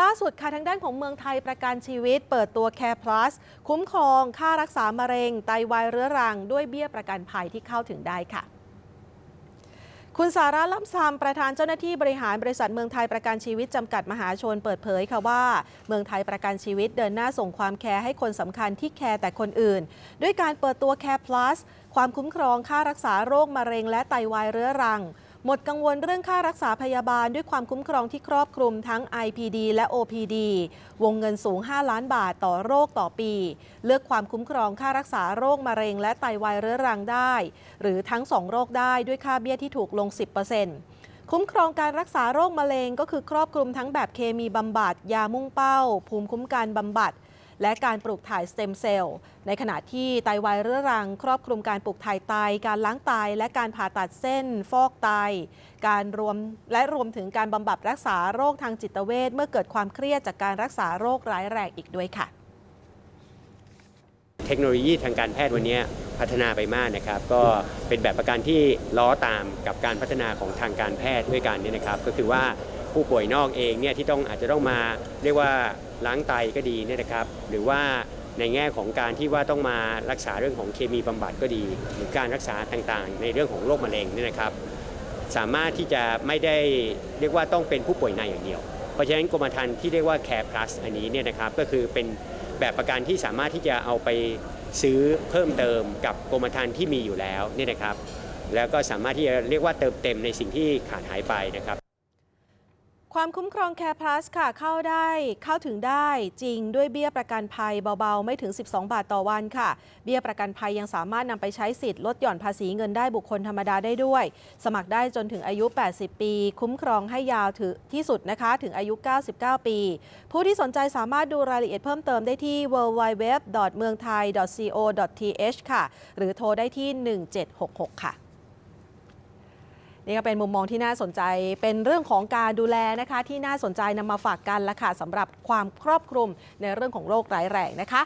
ล่าสุดค่ะทางด้านของเมืองไทยประกันชีวิต เปิดตัว Care Plus คุ้มครองค่ารักษามะเร็ง ไตวายเรื้อรัง ด้วยเบี้ยประกันภัยที่เข้าถึงได้ค่ะคุณสาระล่ำซามประธานเจ้าหน้าที่บริหารบริษัทเมืองไทยประกันชีวิตจำกัดมหาชนเปิดเผยค่ะว่า เมืองไทยประกันชีวิตเดินหน้าส่งความแคร์ให้คนสำคัญที่แคร์แต่คนอื่น ด้วยการเปิดตัว Care Plus ความคุ้มครองค่ารักษาโรคมะเร็งและไตวายเรื้อรัง หมดกังวลเรื่องค่ารักษาพยาบาลด้วยความคุ้มครองที่ครอบคลุมทั้ง IPD และ OPD วงเงินสูง 5 ล้านบาทต่อโรคต่อปี เลือกความคุ้มครองค่ารักษาโรคมะเร็งและไตวายเรื้อรังได้ หรือทั้ง 2 โรคได้ด้วยค่าเบี้ยที่ถูกลง 10%คุ้มครองการรักษาโรคมะเร็งก็คือครอบคลุมทั้งแบบเคมีบำบัด ยามุ่งเป้า ภูมิคุ้มกันบำบัด และการปลูกถ่ายสเต็มเซลล์ ในขณะที่ไตวายเรื้อรัง ครอบคลุมการปลูกถ่ายไต การล้างไต และการผ่าตัดเส้น ฟอกไต การรวมและรวมถึงการบำบัดรักษาโรคทางจิตเวชเมื่อเกิดความเครียดจากการรักษาโรคร้ายแรงอีกด้วยค่ะ เทคโนโลยีทางการแพทย์วันนี้พัฒนาไปมากนะครับ ก็เป็นแบบประกันที่ล้อตามกับการพัฒนาของทางการแพทย์ด้วยกันนี่นะครับ ก็คือว่า ผู้ป่วยนอกเองเนี่ยที่ต้องอาจจะต้องมาเรียกว่าล้างไตก็ดีเนี่ยนะครับ หรือว่าในแง่ของการที่ว่าต้องมารักษาเรื่องของเคมีบำบัดก็ดี หรือการรักษาต่างๆ ในเรื่องของโรคมะเร็งเนี่ยนะครับ สามารถที่จะไม่ได้เรียกว่าต้องเป็นผู้ป่วยในอย่างเดียว เพราะฉะนั้นกรมธรรม์ที่เรียกว่า Care Plus อันนี้เนี่ยนะครับก็คือเป็นแบบประกันที่สามารถที่จะเอาไปซื้อเพิ่มเติมกับกรมธรรม์ที่มีอยู่แล้วเนี่ยนะครับ แล้วก็สามารถที่จะเรียกว่าเติมเต็มในสิ่งที่ขาดหายไปนะครับ ความคุ้มครอง Care Plus ค่ะเข้าได้เข้าถึงได้จริงด้วยเบี้ยประกันภัยเบาๆ ไม่ถึง 12 บาทต่อวันค่ะ เบี้ยประกันภัยยังสามารถนำไปใช้สิทธิ์ลดหย่อนภาษีเงินได้บุคคลธรรมดาได้ด้วย สมัครได้จนถึงอายุ 80 ปี คุ้มครองให้ยาวถึงที่สุดนะคะถึงอายุ 99 ปี ผู้ที่สนใจสามารถดูรายละเอียดเพิ่มเติมได้ที่ www.meungthai.co.th ค่ะ หรือโทรได้ที่ 1766 ค่ะ นี่ก็เป็นมุมมองที่น่าสนใจ เป็นเรื่องของการดูแลนะคะ ที่น่าสนใจนำมาฝากกันละค่ะสำหรับความครอบคลุมในเรื่องของโรคร้ายแรงนะคะ